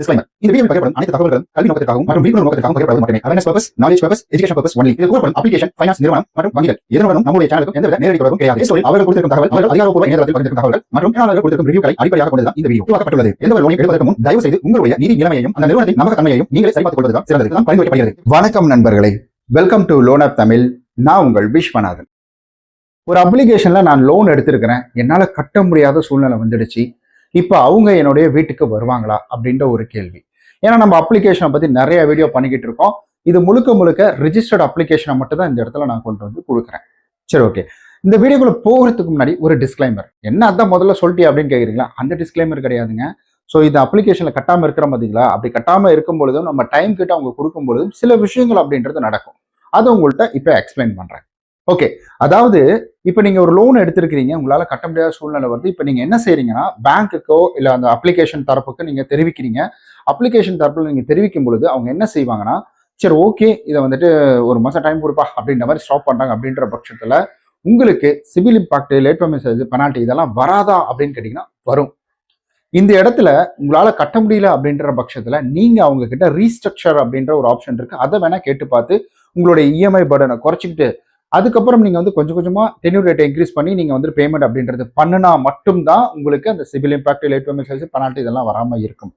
Disclaimer. இந்த வீடியோவில் பகிரப்படும் அனைத்து தகவல்களும் கல்வி நோக்கத்திற்காகவும் மற்றும் விழிப்புணர்வு நோக்கத்திற்காகவும் மட்டுமே. Awareness purpose knowledge purpose education purpose only கூறப்படும் அப்ளிகேஷன் ஃபைனான்ஸ் நிறுவனம் மற்றும் வங்கிகள். நம்முடைய சேனலுக்கும் எந்தவித நேரடி தொடர்பும் கிடையாது. அவர்கள் கொடுத்திருக்கும் தகவல் அவர்கள் அதிகாரப்பூர்வ இணையதளத்தில் பகிர்ந்திருக்கும் மற்றும் கொடுத்திருக்கும் ரிவ்யூக்களை அடிப்படையாக இந்த வீடியோ உருவாக்கப்பட்டுள்ளது. எந்த ஒரு லோனை எடுப்பதற்கு முன் தயவு செய்து உங்களுடைய நிதி நிலைமையையும் அந்த நிறுவனத்தின் நம்பகத்தன்மையையும் நீங்களே சரிபார்த்துக் கொள்வதுதான் சிறந்தது. தான் பரிந்துரைக்கப்படுகிறது. வணக்கம் நண்பர்களே. Welcome to loan app Tamil நான் உங்கள் விஸ்வநாதன். ஒரு அப்ளிகேஷன்ல நான் லோன் எடுத்திருக்கிறேன். என்னால் கட்ட முடியாத சூழ்நிலை வந்துடுச்சு. இப்போ அவங்க என்னுடைய வீட்டுக்கு வருவாங்களா அப்படின்ற ஒரு கேள்வி. ஏன்னா நம்ம அப்ளிகேஷனை பற்றி நிறைய வீடியோ பண்ணிக்கிட்டு இருக்கோம். இது முழுக்க முழுக்க ரிஜிஸ்டர்ட் அப்ளிகேஷனை மட்டும் தான் இந்த இடத்துல நான் கொண்டு வந்து கொடுக்குறேன். சரி ஓகே இந்த வீடியோக்குள்ள போகிறதுக்கு முன்னாடி ஒரு டிஸ்க்ளைமர் என்ன அதான் முதல்ல சொல்லிட்டி அப்படின்னு கேட்குறீங்களா அந்த டிஸ்க்ளைமர் கிடையாதுங்க. ஸோ இந்த அப்ளிகேஷனில் கட்டாமல் இருக்கிற மாதிரிங்களா அப்படி கட்டாமல் இருக்கும் பொழுதும் நம்ம டைம் கிட்ட அவங்க கொடுக்கும் பொழுதும் சில விஷயங்கள் அப்படின்றது நடக்கும். அதை உங்கள்கிட்ட இப்போ எக்ஸ்பிளைன் பண்ணுறேன் ஓகே அதாவது இப்போ நீங்கள் ஒரு லோன் எடுத்திருக்கிறீங்க உங்களால் கட்ட முடியாத சூழ்நிலை வருது. இப்போ நீங்கள் என்ன செய்கிறீங்கன்னா பேங்க்குக்கோ இல்லை அந்த அப்ளிகேஷன் தரப்புக்கு நீங்கள் தெரிவிக்கிறீங்க. அப்ளிகேஷன் தரப்பில் நீங்கள் தெரிவிக்கும் பொழுது அவங்க என்ன செய்வாங்கன்னா சரி ஓகே இதை வந்துட்டு ஒரு மாதம் டைம் கொடுப்பா அப்படின்ற மாதிரி ஸ்டாப் பண்ணுறாங்க அப்படின்ற பட்சத்தில் உங்களுக்கு CIBIL impact late payment penalty இதெல்லாம் வராதா அப்படின்னு கேட்டிங்கன்னா வரும். இந்த இடத்துல உங்களால் கட்ட முடியல அப்படின்ற பட்சத்தில் நீங்கள் அவங்கக்கிட்ட ரீஸ்ட்ரக்சர் அப்படின்ற ஒரு ஆப்ஷன் இருக்குது அதை வேணால் கேட்டு பார்த்து உங்களுடைய இஎம்ஐ பர்டனை குறைச்சிக்கிட்டு அதுக்கப்புறம் நீங்கள் வந்து கொஞ்சம் கொஞ்சமாக டென்யூர் ரேட்டை இன்க்ரீஸ் பண்ணி நீங்கள் வந்து பேமெண்ட் அப்படின்றது பண்ணுனா மட்டும்தான் உங்களுக்கு அந்த CIBIL impact late payment service penalty இதெல்லாம் வராமல் இருக்கும்.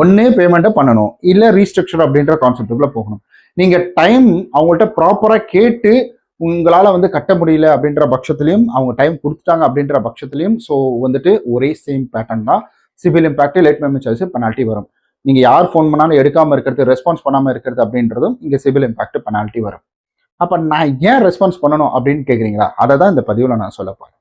ஒன்னே பேமெண்ட்டை பண்ணணும். இல்லை ரீஸ்ட்ரக்சர் அப்படின்ற கான்செப்டுக்குள்ளே போகணும். நீங்கள் டைம் அவங்கள்ட்ட ப்ராப்பராக கேட்டு உங்களால் வந்து கட்ட முடியல அப்படின்ற பட்சத்துலையும் அவங்க டைம் கொடுத்துட்டாங்க அப்படின்ற பட்சத்துலையும் ஸோ வந்துட்டு ஒரே சேம் பேட்டர்ன் தான் CIBIL impact late payment charge penalty வரும். நீங்கள் யார் ஃபோன் பண்ணாலும் எடுக்காமல் இருக்கிறது ரெஸ்பான்ஸ் பண்ணாமல் இருக்கிறது அப்படின்றதும் இங்கே சிவில் இம்பாக்ட் பெனால்ட்டி வரும். அப்ப நான் ஏன் ரெஸ்பான்ஸ் பண்ணணும் அப்படின்னு கேக்குறீங்களா? அதை தான் இந்த பதிவுல நான் சொல்ல போறேன்.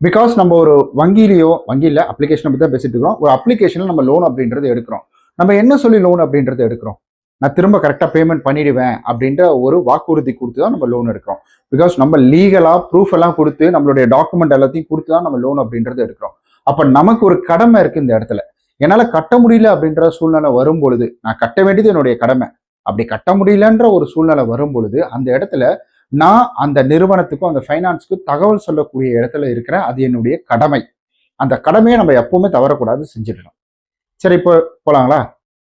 பிகாஸ் நம்ம ஒரு வங்கியிலையோ வங்கியில அப்ளிகேஷனை பத்தி தான் பேசிட்டு இருக்கிறோம். ஒரு அப்ளிகேஷன்ல நம்ம லோன் அப்படின்றது எடுக்கிறோம். நம்ம என்ன சொல்லி லோன் அப்படின்றது எடுக்கிறோம்? நான் திரும்ப கரெக்டாக பேமெண்ட் பண்ணிடுவேன் அப்படின்ற ஒரு வாக்குறுதி கொடுத்து தான் நம்ம லோன் எடுக்கிறோம். பிகாஸ் நம்ம லீகலாக ப்ரூஃப் எல்லாம் கொடுத்து நம்மளுடைய டாக்குமெண்ட் எல்லாத்தையும் கொடுத்து தான் நம்ம லோன் அப்படின்றது எடுக்கிறோம். அப்போ நமக்கு ஒரு கடமை இருக்கு இந்த இடத்துல. என்னால் கட்ட முடியல அப்படின்ற சூழ்நிலை வரும் பொழுது நான் கட்ட வேண்டியது என்னுடைய கடமை. அப்படி கட்ட முடியலன்ற ஒரு சூழ்நிலை வரும் பொழுது அந்த இடத்துல நான் அந்த நிறுவனத்துக்கும் அந்த ஃபைனான்ஸுக்கும் தகவல் சொல்லக்கூடிய இடத்துல இருக்கிறேன். அது என்னுடைய கடமை. அந்த கடமையை நம்ம எப்பவுமே தவறக்கூடாது செஞ்சிடணும். சரி இப்போ போகலாங்களா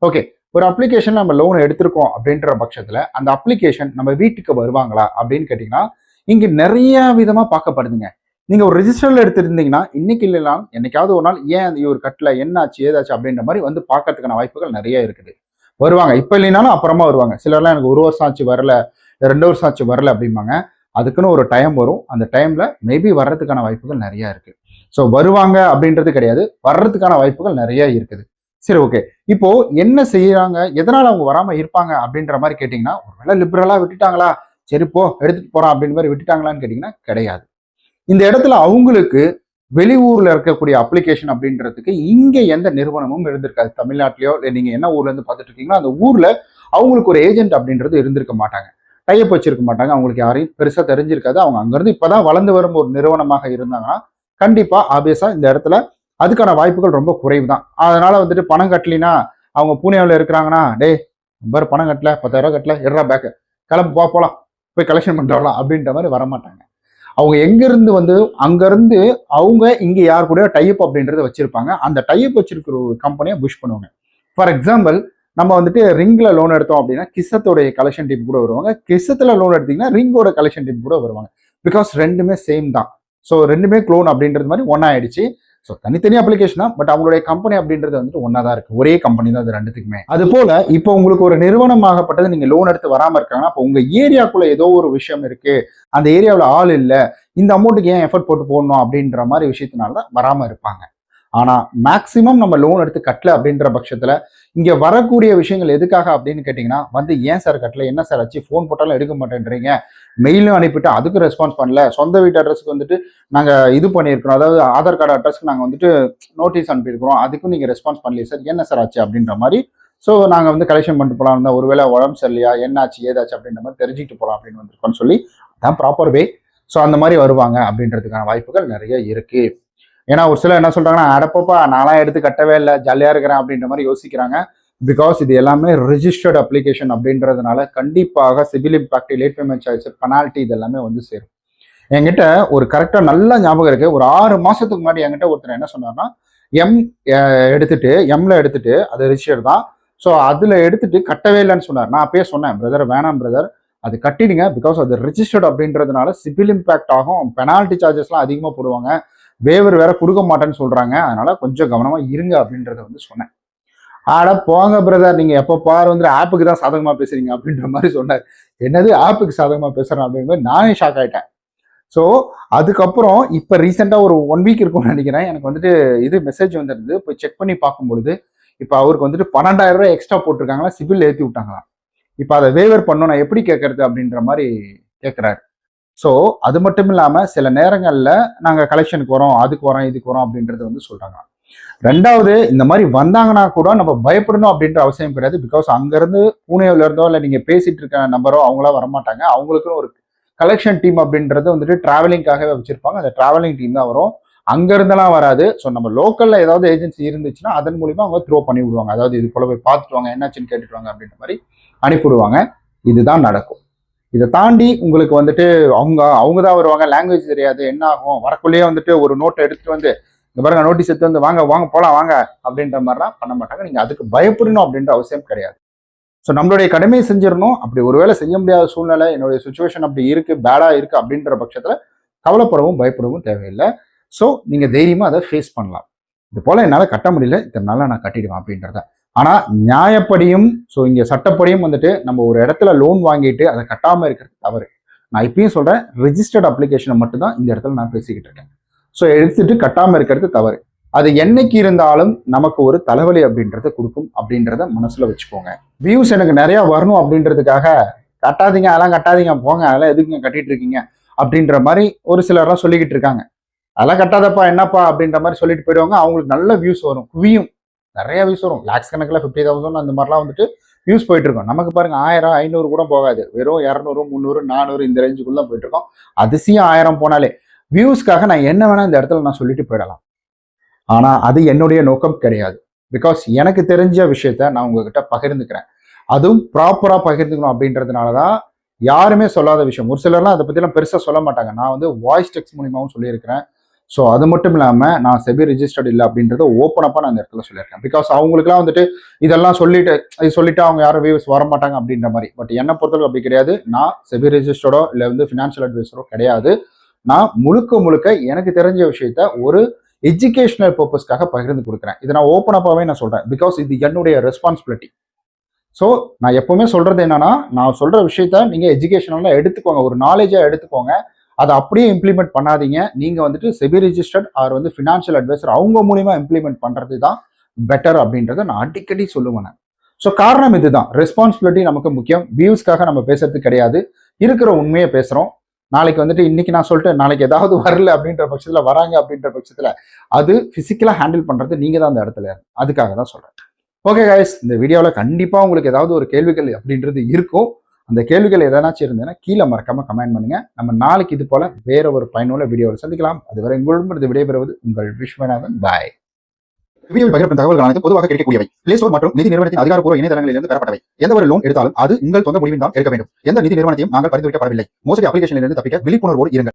ஓகே. ஒரு அப்ளிகேஷன் நம்ம லோன் எடுத்திருக்கோம் அப்படின்ற பட்சத்தில் அந்த அப்ளிகேஷன் நம்ம வீட்டுக்கு வருவாங்களா அப்படின்னு கேட்டிங்கன்னா இங்கே நிறைய விதமாக பார்க்கப்படுதுங்க. நீங்கள் ஒரு ரிஜிஸ்டரில் எடுத்திருந்தீங்கன்னா இன்னைக்கு இல்லைனாலும் என்னைக்காவது ஒரு நாள் ஏன் அந்த ஒரு கட்டில் என்னாச்சு ஏதாச்சு அப்படின்ற மாதிரி வந்து பார்க்கறதுக்கான வாய்ப்புகள் நிறைய இருக்குது. வருவாங்க. இப்போ இல்லைனாலும் அப்புறமா வருவாங்க. சிலர்லாம் எனக்கு ஒரு வருஷம் ஆச்சு வரல ரெண்டு வருஷம் ஆச்சு வரல அப்படிம்பாங்க. அதுக்குன்னு ஒரு டைம் வரும். அந்த டைம்ல மேபி வர்றதுக்கான வாய்ப்புகள் நிறைய இருக்கு. ஸோ வருவாங்க அப்படின்றது கிடையாது. வர்றதுக்கான வாய்ப்புகள் நிறைய இருக்குது. சரி ஓகே இப்போ என்ன செய்யறாங்க? எதனால அவங்க வராம இருப்பாங்க அப்படின்ற மாதிரி கேட்டீங்கன்னா ஒருவேளை லிபரலா விட்டுட்டாங்களா? சரி போ எடுத்துட்டு போறான் அப்படின்ற மாதிரி விட்டுட்டாங்களான்னு கேட்டீங்கன்னா கிடையாது. இந்த இடத்துல அவங்களுக்கு வெளியூர்ல இருக்கக்கூடிய அப்ளிகேஷன் அப்படின்றதுக்கு இங்க எந்த நிறுவனமும் இருந்திருக்காது. தமிழ்நாட்டிலயோ இல்லை நீங்க என்ன ஊர்ல இருந்து பார்த்துட்டு இருக்கீங்களோ அந்த ஊர்ல அவங்களுக்கு ஒரு ஏஜென்ட் அப்படின்றது இருந்திருக்க மாட்டாங்க. டைப் வச்சிருக்க மாட்டாங்க. அவங்களுக்கு யாரையும் பெருசா தெரிஞ்சிருக்காது. அவங்க அங்கிருந்து இப்பதான் வளர்ந்து வரும் ஒரு நிறுவனமாக இருந்தாங்கன்னா கண்டிப்பா ஆபியஸா இந்த இடத்துல அதுக்கான வாய்ப்புகள் ரொம்ப குறைவு தான் அதனால வந்துட்டு பணம் கட்டலினா அவங்க பூனேவில் இருக்கிறாங்கன்னா டேய் பாரு பணம் கட்டல பத்தாயிரம் கட்டல எடுறா பேக்கு கிளம்பு போகலாம் போலாம். போய் கலெக்ஷன் பண்ணுறலாம் அப்படின்ற மாதிரி வரமாட்டாங்க. அவங்க எங்கிருந்து வந்து அங்கேருந்து அவங்க இங்கே யார் கூட டைப் அப்படின்றத வச்சுருப்பாங்க. அந்த டைப் வச்சிருக்கிற ஒரு கம்பெனியை புஷ் பண்ணுவாங்க. ஃபார் எக்ஸாம்பிள் நம்ம வந்துட்டு ரிங்கில் லோன் எடுத்தோம் அப்படின்னா கிசத்தோடைய கலெக்ஷன் டீம் கூட வருவாங்க. கிசத்தில் லோன் எடுத்தீங்கன்னா ரிங்கோட கலெக்ஷன் டீம் கூட வருவாங்க. பிகாஸ் ரெண்டுமே சேம் தான். ஸோ ரெண்டுமே க்ளோன் அப்படின்றது மாதிரி ஒன்றா ஆயிடுச்சு. ஸோ தனித்தனி அப்ளிகேஷன் தான் பட் அவங்களுடைய கம்பெனி அப்படின்றது வந்துட்டு ஒன்றா தான் இருக்கு. ஒரே கம்பெனி தான் இது ரெண்டுத்துக்குமே. அது போல இப்போ உங்களுக்கு ஒரு நிறுவனம் ஆகப்பட்டது நீங்க லோன் எடுத்து வராமல் இருக்காங்கன்னா அப்போ உங்க ஏரியாக்குள்ள ஏதோ ஒரு விஷயம் இருக்கு. அந்த ஏரியாவில் ஆள் இல்லை. இந்த அமௌண்ட்டுக்கு ஏன் எஃபர்ட் போட்டு போடணும் அப்படின்ற மாதிரி விஷயத்தினால தான் வராமல் இருப்பாங்க. ஆனால் மேக்சிமம் நம்ம லோன் எடுத்து கட்டல அப்படின்ற பட்சத்தில் இங்கே வரக்கூடிய விஷயங்கள் எதுக்காக அப்படின்னு கேட்டிங்கன்னா வந்து ஏன் சார் கட்டல? என்ன சார் ஆச்சு? ஃபோன் போட்டாலும் எடுக்க மாட்டேன்றீங்க. மெயிலும் அனுப்பிட்டு அதுக்கு ரெஸ்பான்ஸ் பண்ணல. சொந்த வீட்டு அட்ரஸ்க்கு வந்துட்டு நாங்கள் இது பண்ணியிருக்கிறோம். அதாவது ஆதார் கார்டு அட்ரஸ்க்கு நாங்கள் வந்துட்டு நோட்டீஸ் அனுப்பியிருக்கிறோம். அதுக்கும் நீங்கள் ரெஸ்பான்ஸ் பண்ணலையே சார் என்ன சார் ஆச்சு அப்படின்ற மாதிரி. ஸோ நாங்கள் வந்து கலெக்ஷன் பண்ணிட்டு போகலாம் இருந்தால் ஒருவேளை உடம்பு சரியில்லையா? என்னாச்சு? ஏதாச்சு அப்படின்ற மாதிரி தெரிஞ்சுக்கிட்டு போகலாம் அப்படின்னு வந்திருக்கோம்னு சொல்லி அதான் ப்ராப்பர் வே ஸோ அந்த மாதிரி வருவாங்க அப்படின்றதுக்கான வாய்ப்புகள் நிறைய இருக்குது ஏன்னா ஒரு சிலர் என்ன சொல்றாங்கன்னா அடப்பப்பா நான்லாம் எடுத்து கட்டவே இல்லை ஜாலியாக இருக்கிறேன் அப்படின்ற மாதிரி யோசிக்கிறாங்க. பிகாஸ் இது எல்லாமே ரிஜிஸ்டர்ட் அப்ளிகேஷன் அப்படின்றதுனால கண்டிப்பாக CIBIL impact late payment charge penalty இது எல்லாமே வந்து சேரும். என்கிட்ட ஒரு கரெக்டாக நல்ல ஞாபகம் இருக்கு. ஒரு ஆறு மாசத்துக்கு முன்னாடி என்கிட்ட ஒருத்தர் என்ன சொன்னார்னா எம் எடுத்துட்டு எம்ல எடுத்துட்டு அது ரிஜிஸ்டர் தான். ஸோ அதில் எடுத்துட்டு கட்டவே இல்லைன்னு சொன்னார். நான் அப்பயே சொன்னேன் பிரதர் வேணாம் பிரதர் அது கட்டிடுங்க. பிகாஸ் அது ரிஜிஸ்டர்ட் அப்படின்றதுனால சிவில் இம்பேக்ட் ஆகும். பெனால்ட்டி சார்ஜஸ்லாம் அதிகமாக போடுவாங்க. வேவர் வேற கொடுக்க மாட்டேன்னு சொல்றாங்க. அதனால கொஞ்சம் கவனமா இருங்க அப்படின்றத வந்து சொன்னேன். ஆட போங்க பிரதர் நீங்க எப்போ பாரு வந்து ஆப்புக்கு தான் சாதகமா பேசுறீங்க அப்படின்ற மாதிரி சொன்னார். என்னது ஆப்புக்கு சாதகமா பேசுறேன் அப்படிங்கிற மாதிரி நானே ஷாக் ஆயிட்டேன். ஸோ அதுக்கப்புறம் இப்போ ரீசெண்டாக ஒரு ஒன் வீக் இருக்கும்னு நினைக்கிறேன். எனக்கு வந்துட்டு இது மெசேஜ் வந்துருது. போய் செக் பண்ணி பார்க்கும்பொழுது இப்போ அவருக்கு வந்துட்டு பன்னெண்டாயிரம் ரூபாய் எக்ஸ்ட்ரா போட்டிருக்காங்களா? சிவில் ஏற்றி விட்டாங்களாம் இப்போ அதை வேவர் பண்ணணும். நான் எப்படி கேட்கறது அப்படின்ற மாதிரி கேட்குறாரு ஸோ அது மட்டும் இல்லாமல் சில நேரங்களில் நாங்கள் கலெக்ஷனுக்கு வரோம் அதுக்கு வரோம் இதுக்கு வரோம் அப்படின்றது வந்து சொல்கிறாங்க ரெண்டாவது இந்த மாதிரி வந்தாங்கன்னா கூட நம்ம பயப்படணும் அப்படின்ற அவசியம் கிடையாது. பிகாஸ் அங்கேருந்து பூனேவில் இருந்தோ இல்லை நீங்கள் பேசிகிட்டு இருக்க நம்பரோ அவங்களா வரமாட்டாங்க. அவங்களுக்குன்னு ஒரு கலெக்ஷன் டீம் அப்படின்றது வந்துட்டு ட்ராவலிங்காகவே வச்சுருப்பாங்க. அந்த ட்ராவலிங் டீம் தான் வரும். அங்கேருந்தெல்லாம் வராது. ஸோ நம்ம லோக்கலில் ஏதாவது ஏஜென்சி இருந்துச்சுன்னா அதன் மூலிமா அவங்க த்ரோ பண்ணி விடுவாங்க. அதாவது இது போல போய் பார்த்துட்டு வாங்க என்னாச்சுன்னு கேட்டுட்டு வாங்க அப்படின்ற மாதிரி அனுப்பிவிடுவாங்க. இதுதான் நடக்கும். இதை தாண்டி உங்களுக்கு வந்துட்டு அவங்க அவங்க தான் வருவாங்க. லாங்குவேஜ் தெரியாது. என்ன ஆகும்? வரக்குள்ளேயே வந்துட்டு ஒரு நோட்டை எடுத்துட்டு வந்து இந்த பாருங்க நோட்டீஸ் எடுத்து வந்து வாங்க வாங்க போகலாம் வாங்க அப்படின்ற மாதிரிலாம் பண்ண மாட்டாங்க. நீங்கள் அதுக்கு பயப்படணும் அப்படின்ற அவசியம் கிடையாது. ஸோ நம்மளுடைய கடமையை செஞ்சிடணும். அப்படி ஒருவேளை செய்ய முடியாத சூழ்நிலை என்னுடைய சுச்சுவேஷன் அப்படி இருக்குது பேடாக இருக்குது அப்படின்ற பட்சத்தில் கவலைப்படவும் பயப்படவும் தேவையில்லை. ஸோ நீங்கள் தைரியமாக அதை ஃபேஸ் பண்ணலாம். இது போல் என்னால் கட்ட முடியல. இதனால நான் கட்டிடுவேன் அப்படின்றத. ஆனால் நியாயப்படியும் ஸோ இங்கே சட்டப்படியும் வந்துட்டு நம்ம ஒரு இடத்துல லோன் வாங்கிட்டு அதை கட்டாமல் இருக்கிறது தவறு. நான் இப்பயும் சொல்கிறேன் ரிஜிஸ்டர்ட் அப்ளிகேஷனை மட்டும்தான் இந்த இடத்துல நான் பேசிக்கிட்டு இருக்கேன். ஸோ எடுத்துட்டு கட்டாமல் இருக்கிறது தவறு. அது என்னைக்கு இருந்தாலும் நமக்கு ஒரு தலைவலி அப்படின்றத கொடுக்கும் அப்படின்றத மனசில் வச்சுக்கோங்க. வியூஸ் எனக்கு நிறையா வரணும் அப்படின்றதுக்காக கட்டாதீங்க அதெல்லாம் கட்டாதீங்க போங்க அதெல்லாம் எதுக்குங்க கட்டிட்டு இருக்கீங்க? அப்படின்ற மாதிரி ஒரு சிலர்லாம் சொல்லிக்கிட்டு இருக்காங்க. அதெல்லாம் கட்டாதப்பா என்னப்பா அப்படின்ற மாதிரி சொல்லிட்டு போயிடுவாங்க. அவங்களுக்கு நல்ல வியூஸ் வரும் குவியும். நிறைய வியூஸ் வரும். லேக்ஸ் கணக்கில் ஃபிஃப்டி தௌசண்ட் அந்த மாதிரிலாம் வந்துட்டு வியூஸ் போயிட்டு இருக்கோம் நமக்கு பாருங்க ஆயிரம் ஐநூறு கூட போகாது. வெறும் இரநூறு முந்நூறு நானூறு இந்த ரேஞ்சுக்குள்ள போயிட்டு இருக்கோம் அதிசயம் ஆயிரம் போனாலே வியூஸ்க்காக நான் என்ன வேணா இந்த இடத்துல நான் சொல்லிட்டு போயிடலாம். ஆனால் அது என்னுடைய நோக்கம் கிடையாது. பிகாஸ் எனக்கு தெரிஞ்ச விஷயத்த நான் உங்ககிட்ட பகிர்ந்துக்கிறேன். அதுவும் ப்ராப்பராக பகிர்ந்துக்கணும் அப்படின்றதுனால தான் யாருமே சொல்லாத விஷயம். ஒரு சிலர்லாம் அதை பற்றிலாம் பெருசாக சொல்ல மாட்டாங்க. நான் வந்து வாய்ஸ் டெக்ஸ்ட் மூலியமாகவும் சொல்லியிருக்கிறேன். ஸோ அது மட்டும் இல்லாமல் நான் செபி ரிஜிஸ்டர்ட் இல்லை அப்படின்றத ஓப்பன் அப்பாக நான் இந்த இடத்துல சொல்லியிருக்கேன். பிகாஸ் அவங்களுக்குலாம் வந்துட்டு இதெல்லாம் சொல்லிட்டு இது சொல்லிட்டு அவங்க யாரும் வியூஸ் வர மாட்டாங்க அப்படின்ற மாதிரி. பட் என்னை பொறுத்தவரைக்கும் அப்படி கிடையாது. நான் செபி ரிஜிஸ்டர்டோ இல்லை வந்து ஃபினான்ஷியல் அட்வைஸரோ கிடையாது. நான் முழுக்க முழுக்க எனக்கு தெரிஞ்ச விஷயத்த ஒரு எஜுகேஷனல் பர்பஸ்க்காக பகிர்ந்து கொடுக்குறேன். இதை நான் ஓப்பன் நான் சொல்கிறேன் பிகாஸ் இது என்னுடைய ரெஸ்பான்சிபிலிட்டி ஸோ நான் எப்போவுமே சொல்கிறது என்னன்னா நான் சொல்கிற விஷயத்த நீங்கள் எஜுகேஷனலாக எடுத்துக்கோங்க. ஒரு நாலேஜாக எடுத்துக்கோங்க. அதை அப்படியே இம்ப்ளிமெண்ட் பண்ணாதீங்க. நீங்கள் வந்துட்டு செபி ரிஜிஸ்டர்ட் ஆர் வந்து ஃபினான்ஷியல் அட்வைசர் அவங்க மூலியமாக இம்ப்ளிமெண்ட் பண்ணுறது தான் பெட்டர் அப்படின்றத நான் அடிக்கடி சொல்லுவேன் ஸோ காரணம் இதுதான். ரெஸ்பான்சிபிலிட்டி நமக்கு முக்கியம். வியூஸ்க்காக நம்ம பேசுறது கிடையாது. இருக்கிற உண்மையை பேசுகிறோம் நாளைக்கு வந்துட்டு இன்னைக்கு நான் சொல்லிட்டு நாளைக்கு ஏதாவது வரல அப்படின்ற பட்சத்தில் வராங்க அப்படின்ற பட்சத்தில் அது ஃபிசிக்கலாக ஹேண்டில் பண்ணுறது நீங்கள் தான் அந்த இடத்துல. அதுக்காக தான் சொல்கிறேன் ஓகே கைஸ் இந்த வீடியோவில் கண்டிப்பாக உங்களுக்கு ஏதாவது ஒரு கேள்விகள் அப்படின்றது இருக்கும். அந்த கேள்விகள் எதனாச்சும் இருந்ததுன்னா கீழே மறக்காம கமெண்ட் பண்ணுங்க. நம்ம நாளைக்கு இது போல வேற ஒரு பயனுள்ள வீடியோவில் சந்திக்கலாம். அதுவரை உங்களிடமிருந்து விடைபெறுவது உங்கள் விஸ்வநாதன். பாய் வீடியோவில் பகிரப்படும் தகவல்கள் அனைத்து பொதுவாக கிடைக்கக்கூடியவை. பிளே ஸ்டோர் மற்றும் நிதி நிறுவனத்தின் அதிகாரப்பூர்வ இணையதளங்களிலிருந்து பெறப்பட்டவை. எந்த ஒரு லோன் எடுத்தாலும் அது உங்கள் சொந்த முடிவில் தான் எடுக்க வேண்டும். எந்த நிதி நிறுவனத்தையும் நாங்கள் பரிந்துரைக்கப்படவில்லை. மோசடி அப்ளிகேஷனிலிருந்து தப்பிக்க விழிப்புணர்வோடு இருங்கள்.